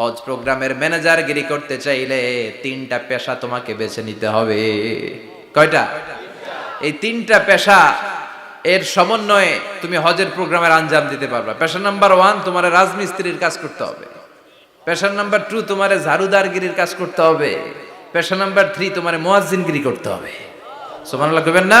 হজ প্রোগ্রামের ম্যানেজার গিরি করতে চাইলে তিনটা পেশা তোমাকে বেছে নিতে হবে। কয়টা? এই তিনটা পেশা, এর সমন্বয়ে তুমি হজের প্রোগ্রামের আঞ্জাম দিতে পারবা। পেশা নাম্বার ওয়ান, তোমার রাজমিস্ত্রির কাজ করতে হবে। পেশা নাম্বার টু, তোমার ঝাড়ুদারগিরির কাজ করতে হবে। পেশা নাম্বার থ্রি, তোমার মোয়াজ্জিনগিরি করতে হবে। সুবহানাল্লাহ কইবেন না?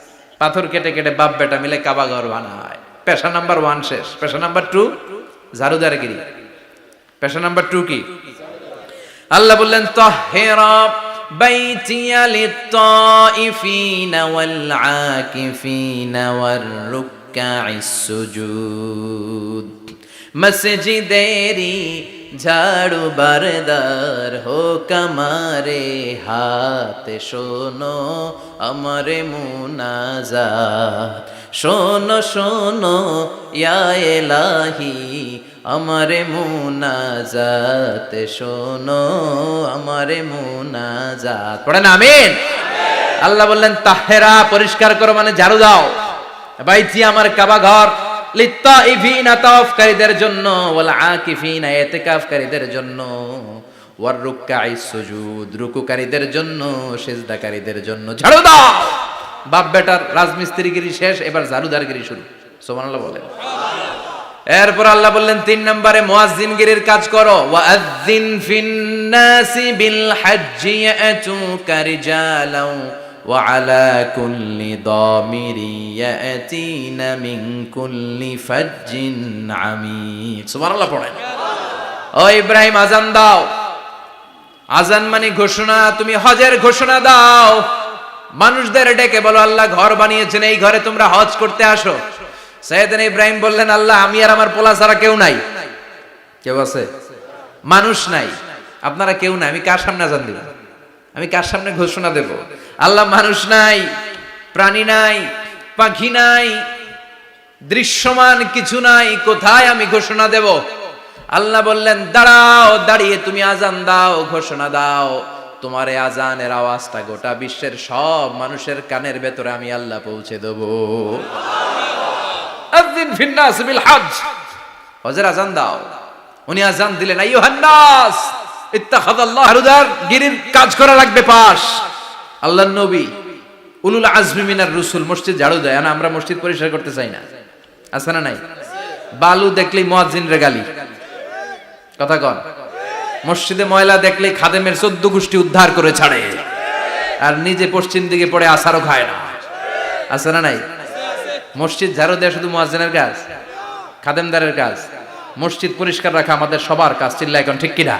পাথর কেটে কেটে বাপ বেটা মিলে কাবা ঘর বানায়। পেশা নাম্বার ওয়ান শেষ। পেশা নাম্বার টু ঝাড়ুদারগিরি পেশা নাম্বার টু কি? আল্লাহ বললেন, তহেরা মসজিদেরি ঝাড়ু বারদার হো কামারে হাত, শোনো আমারে মুনাজা শোনো শোনো, ইয়া এলাহি, আমারে মুনাজাত। শোনো আমারে মুনাজাত। পড়েন, আমিন। আল্লাহ বললেন, তাহেরা পরিষ্কার করো মানে ঝাড়ু দাও। বাইচি আমার কাবা ঘর। লিত্তাইফিনা জন্য ওয়াল জন্য রুকুকারীদের জন্য, সিজদাকারীদের জন্য। ঝাড়ু দাও! বাপ বেটার রাজমিস্ত্রিগিরি শেষ, এবার ঝাড়ুদারগিরি শুরু। সুবহানাল্লাহ বলেন। এরপর আল্লাহ বললেন, তিন নম্বরে মুয়াজ্জিনগিরির কাজ করো। ওয়াজ্জিন ফিন্নাসি বিল হজ্জি ইয়াতুকা রিজালাও وعلى كل ضامر يأتين من كل فج عميق سبحان الله পড়েন ও ইব্রাহিম আজান দাও আজান মানে ঘোষণা তুমি হজের ঘোষণা দাও মানুষদের ডেকে বলো আল্লাহ ঘর বানিয়েছেন এই ঘরে তোমরা হজ করতে আসো সৈয়দিন ইব্রাহিম বললেন আল্লাহ আমি আর আমার পোলা ছাড়া কেউ নাই কেউ আছে মানুষ নাই আপনারা কেউ নাই আমি কার সামনে আজান দিব আমি কার সামনে ঘোষণা দেব? আল্লাহ মানুষ নাই প্রাণী নাই পাখি নাই দৃশ্যমান কিছু নাই কোথায় আমি ঘোষণা দেব? আল্লাহ বললেন দাঁড়াও দাঁড়িয়ে তুমি আজান দাও ঘোষণা দাও। তোমার এই আজানের আওয়াজটা গোটা বিশ্বের সব মানুষের কানের ভেতরে আমি আল্লাহ পৌঁছে দেব। হজের আজান দাও। উনি আজান দিলেন আইয়ুহান ঝাড়ু দেয়। মসজিদ পরিষ্কার করতে চাই না। দেখলেই ময়লা খাদেমের চোদ্দ গোষ্ঠী উদ্ধার করে ছাড়ে। আর নিজে পশ্চিম দিকে পড়ে আসারও খায় না। আছে না নাই? মসজিদ ঝাড়ু দেয় শুধু মুয়াজ্জিনের কাজ? খাদেমদারের কাজ? মসজিদ পরিষ্কার রাখা আমাদের সবার কাজ। চিল্লা এখন ঠিক কিনা?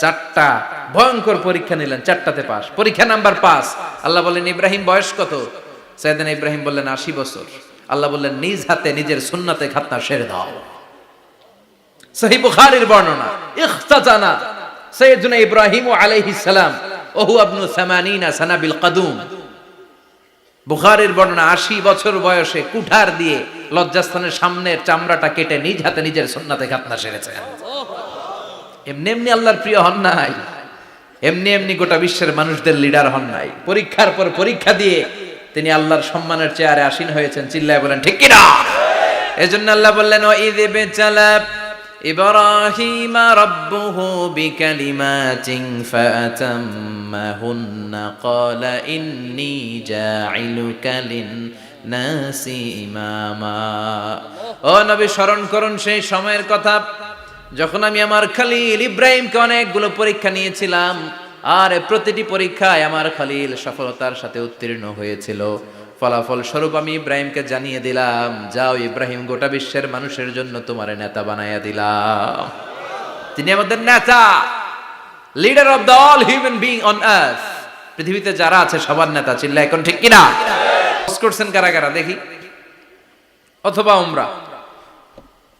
চারটা ভয়ঙ্কর পরীক্ষা নিলেন, চারটাতে পাস। পরীক্ষা নাম্বার পাস আল্লাহ বললেন, ইব্রাহিম বয়স কত? সৈয়দিন ইব্রাহিম বললেন, আশি বছর। আল্লাহ বললেন, নিজ হাতে, নিজের সুন্নাতে খাতনা সেরে দাও। বর্ণনা, ইখতাজানা ইব্রাহিম সালাম, ওহু আবনু সামানিনা সানাবিল কাদুম। বুখারের বর্ণনা, আশি বছর বয়সে কুঠার দিয়ে লজ্জাস্থানের সামনের চামড়াটা কেটে নিজ হাতে, নিজের সুন্নাতে খাতনা সেরেছেন। এমনি এমনি আল্লাহর প্রিয় হন নাই এমনি এমনি গোটা বিশ্বের মানুষদের লিডার হন নাই পরীক্ষার পর পরীক্ষা দিয়ে তিনি আল্লাহর সম্মানের চেয়ারে আসীন হয়েছেন চিল্লায় বলেন ঠিক কিনা এজন্য আল্লাহ বললেন ও ঈদ বেচালা إبراهيم ربه بكلمات فأتمهن قال إني جاعلك للناس إماما ও নবী স্মরণ করুন সেই সময়ের কথা যখন আমি আমার খালিল ইব্রাহিমকে অনেকগুলো পরীক্ষা নিয়েছিলাম আর প্রতিটি পরীক্ষায় আমার খালিল সফলতার সাথে উত্তীর্ণ হয়েছিল ফলাফল স্বরূপ আমি ইব্রাহিমকে জানিয়ে দিলাম যাও ইব্রাহিম গোটা বিশ্বের মানুষের জন্য তোমার নেতা বানাইয়া দিলাম তিনি আমাদের নেতা leader of the all human being on earth পৃথিবীতে যারা আছে সবার নেতা চিল্লা এখন ঠিক কিনা করছেন কারা কারা দেখি অথবা উমরা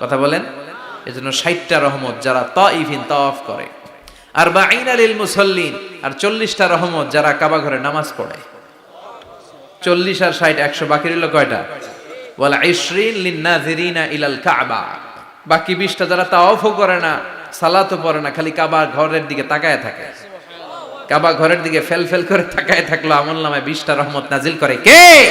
কথা বলেন? এজন্য ষাটটা রহমত যারা তইফিন তাওয়াফ করে। আর বা আলিল মুসল্লিন, আর চল্লিশটা রহমত যারা কাবা ঘরে নামাজ পড়ে। চল্লিশ আর ষাট একশো বাকি রইল কয়টা? বলা ইসরিন লিন্নাজিরিনা ইলাল কাবা। বাকি বিশটা যারা তাওয়াফও করে না, সালাতও পড়ে না, খালি কাবা ঘরের দিকে তাকায় থাকে। কাবা ঘরের দিকে ফেল ফেল করে তাকায় থাকল আমল নামায় বিশটা রহমত নাজিল করে কে?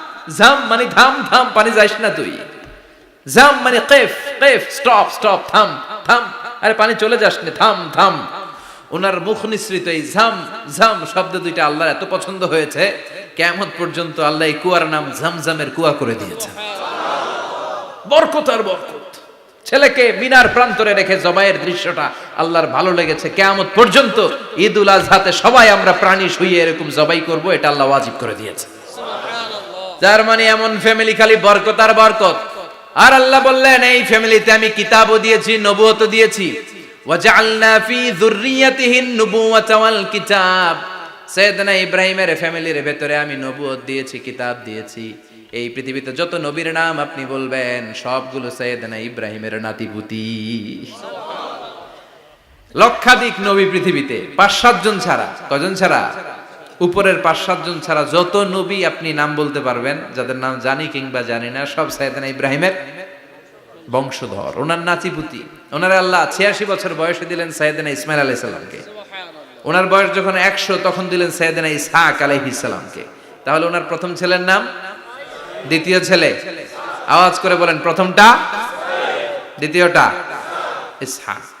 জাম মানে থাম থাম পানি যাইস না তুই। জাম মানে কেফ কেফ, স্টপ স্টপ, থাম থাম। আরে পানি চলে যাস না, থাম থাম। ওনার মুখ নিঃসৃত এই ঝাম ঝাম শব্দ দুইটা আল্লাহর এত পছন্দ হয়েছে কেমন পর্যন্ত আল্লাহ এই কুয়ার নাম ঝামঝামের কুয়া করে দিয়েছেন বরকত আর বরকত। ছেলেকে মিনার প্রান্তরে রেখে জবাইয়ের দৃশ্যটা আল্লাহর ভালো লেগেছে। কেয়ামত পর্যন্ত ঈদ উল আজহাতে সবাই আমরা প্রাণী শুয়ে এরকম জবাই করব, এটা আল্লাহ ওয়াজিব করে দিয়েছে। যার মানে এমন ফ্যামিলি খালি বরকত আর বরকত। আর আল্লাহ বললেন, এই ফ্যামিলিতে আমি কিতাবও দিয়েছি, নবুয়তও দিয়েছি। ওয়াজআলনা ফি যুররিয়াতিহি নুবুওয়াতা ওয়াল কিতাব। ফ্যামিলির আমি নবুয়ত দিয়েছি, কিতাব দিয়েছি। এই পৃথিবীতে যত নবীর নাম আপনি বলবেন, সবগুলো সৈয়দনা ইব্রাহিমের নাতিপুতি। লক্ষাধিক নবী পৃথিবীতে পাঁচ সাতজন ছাড়া। কজন ছাড়া? উপরের পাঁচ সাতজন ছাড়া যত নবী আপনি নাম বলতে পারবেন, যাদের নাম জানি কিংবা জানি না, সব সাইদানা ইব্রাহিমের বংশধর, ওনার নাতিপুতি। ওনার আল্লাহ ছিয়াশি বছর বয়সে দিলেন সাইদানা ইসমাইল আলাইসাল্লামকে ওনার বয়স যখন একশো, তখন দিলেন সাইদানা ইসহাক আলাইহিসাল্লামকে তাহলে ওনার প্রথম ছেলের নাম? দ্বিতীয় ছেলে? আওয়াজ করে বলেন, প্রথমটা? দ্বিতীয়টা? ইসহাক।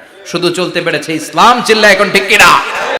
শুধু চলতে পেরেছে ইসলাম চিল্লা এখন ঠিক কিনা?